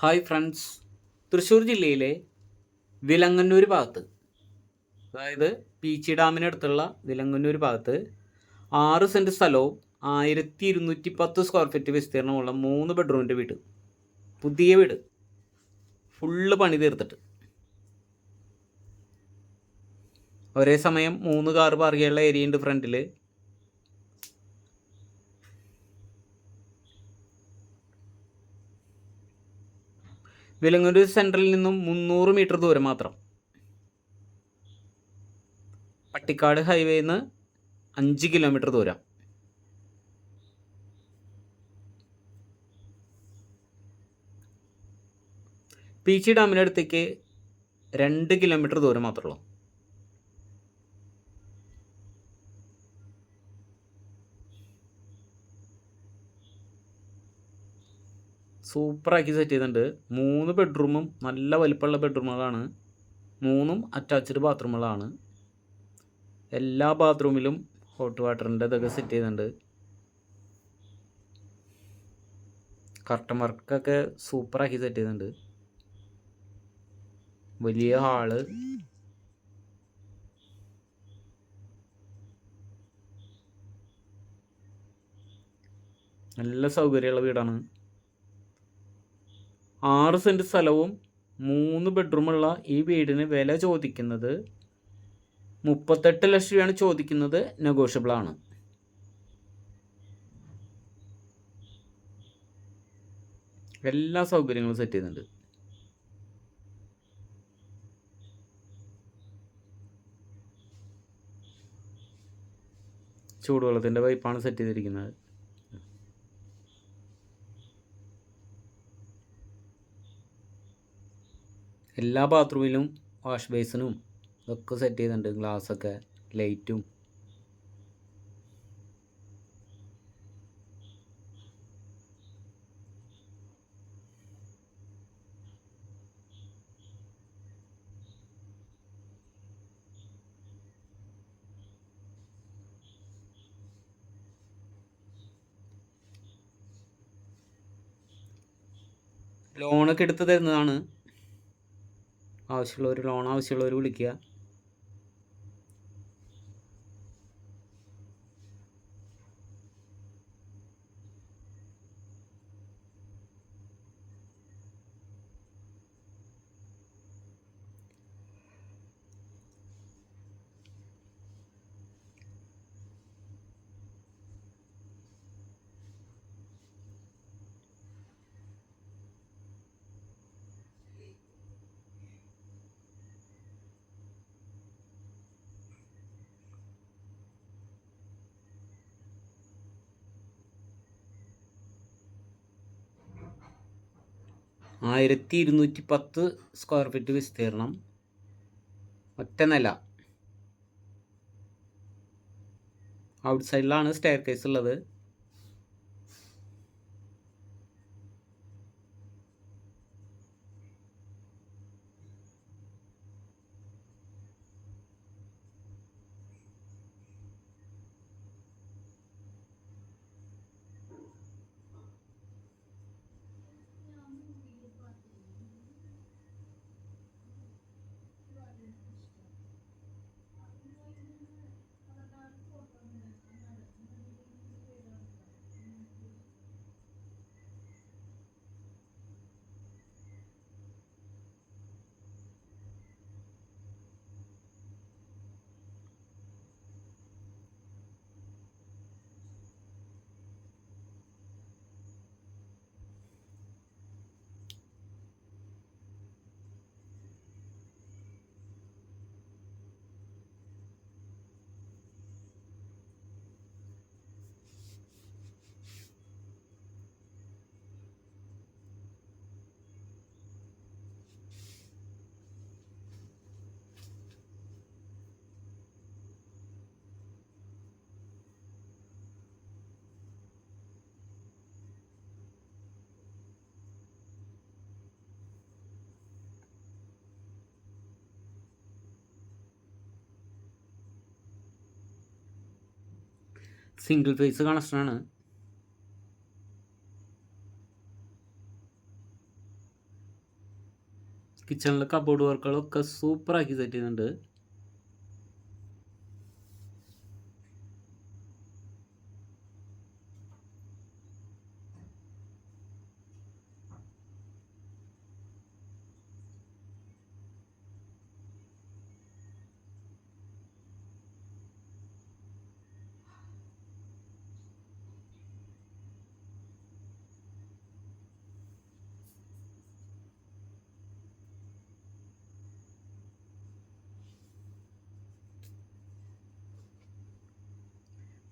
Hi friends Thrissur ജില്ലയിലെ വിലങ്ങന്നൂർ ഭാഗത്ത് അതായത് പീച്ചി ഡാമിനടുത്തുള്ള വിലങ്ങന്നൂർ ഭാഗത്ത് ആറ് സെന്റ് സ്ഥലവും ആയിരത്തി ഇരുന്നൂറ്റി പത്ത് സ്ക്വയർ ഫീറ്റ് വിസ്തീർണമുള്ള മൂന്ന് ബെഡ്റൂമിന്റെ വീട്. പുതിയ വീട്. ഫുള്ള് പണി തീർത്തിട്ട്. ഒരേ സമയം മൂന്ന് കാർ പാർക്ക് ചെയ്യാനുള്ള ഏരിയ ഉണ്ട് ഫ്രണ്ടിൽ വിലങ്ങൂർ സെൻട്രലിൽ നിന്നും മുന്നൂറ് മീറ്റർ ദൂരം മാത്രം. പട്ടിക്കാട് ഹൈവേയിൽ നിന്ന് അഞ്ച് കിലോമീറ്റർ ദൂരം. പീച്ചി ഡാമിനടുത്തേക്ക് രണ്ട് കിലോമീറ്റർ ദൂരം മാത്രമേ ഉള്ളൂ. സൂപ്പറാക്കി സെറ്റ് ചെയ്തിട്ടുണ്ട്. മൂന്ന് ബെഡ്റൂമും നല്ല വലിപ്പമുള്ള ബെഡ്റൂമുകളാണ് മൂന്നും അറ്റാച്ച്ഡ് ബാത്റൂമുകളാണ് എല്ലാ ബാത്റൂമിലും ഹോട്ട് വാട്ടറിന്റെ ഇതൊക്കെ സെറ്റ് ചെയ്തിട്ടുണ്ട്. കർട്ടൻ വർക്കൊക്കെ സൂപ്പറാക്കി സെറ്റ് ചെയ്തിട്ടുണ്ട്. വലിയ ഹാൾ നല്ല സൗകര്യമുള്ള വീടാണ്. ആറ് സെന്റ് സ്ഥലവും മൂന്ന് ബെഡ്റൂമുള്ള ഈ വീടിന് വില ചോദിക്കുന്നത് മുപ്പത്തെട്ട് ലക്ഷം രൂപയാണ് ചോദിക്കുന്നത് നെഗോഷ്യബിൾ ആണ്. എല്ലാ സൗകര്യങ്ങളും സെറ്റ് ചെയ്യുന്നുണ്ട്. ചൂടുവെള്ളത്തിന്റെ പൈപ്പാണ് സെറ്റ് ചെയ്തിരിക്കുന്നത്. എല്ലാ ബാത്റൂമിലും വാഷ് ബേസിനും ഇതൊക്കെ സെറ്റ് ചെയ്തിട്ടുണ്ട്. ഗ്ലാസ്സൊക്കെ ലൈറ്റും. ലോണൊക്കെ എടുത്തു തരുന്നതാണ് ആവശ്യമുള്ളവർ ലോൺ ആവശ്യമുള്ളവർ വിളിക്കുക. ആയിരത്തി ഇരുന്നൂറ്റി പത്ത് സ്ക്വയർ ഫീറ്റ് വിസ്തീർണം. ഒറ്റ നില. ഔട്ട് സൈഡിലാണ് സ്റ്റെയർ കേസ് ഉള്ളത്. സിംഗിൾ ഫേസ് കണക്ഷനാണ്. കിച്ചണിലെ കബോർഡ് വർക്കുകളൊക്കെ സൂപ്പറാക്കി സെറ്റ് ചെയ്യുന്നുണ്ട്.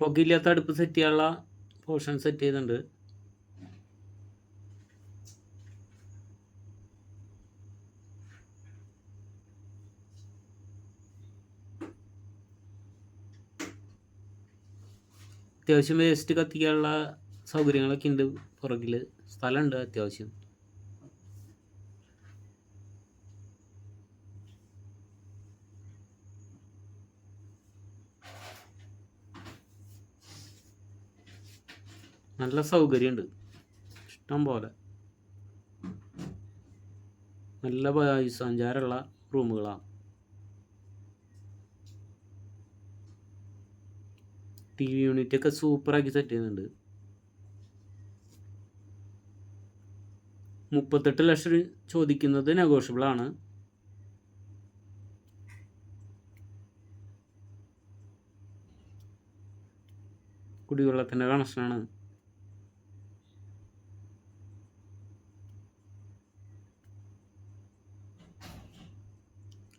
പുകയില്ലാത്ത അടുപ്പ് സെറ്റ് ചെയ്യാനുള്ള പോർഷൻ സെറ്റ് ചെയ്തിട്ടുണ്ട്. അത്യാവശ്യം വേസ്റ്റ് കത്തിക്കാനുള്ള സൗകര്യങ്ങളൊക്കെ ഉണ്ട് പുറകിൽ സ്ഥലമുണ്ട് അത്യാവശ്യം. നല്ല സൗകര്യമുണ്ട് ഇഷ്ടം പോലെ. നല്ല സഞ്ചാരമുള്ള റൂമുകളാണ് ടി വി യൂണിറ്റ് ഒക്കെ സൂപ്പറാക്കി സെറ്റ് ചെയ്യുന്നുണ്ട്. മുപ്പത്തെട്ട് ലക്ഷം ചോദിക്കുന്നത് നെഗോഷ്യബിൾ ആണ് കുടിവെള്ളത്തിന്റെ കണക്ഷനാണ്.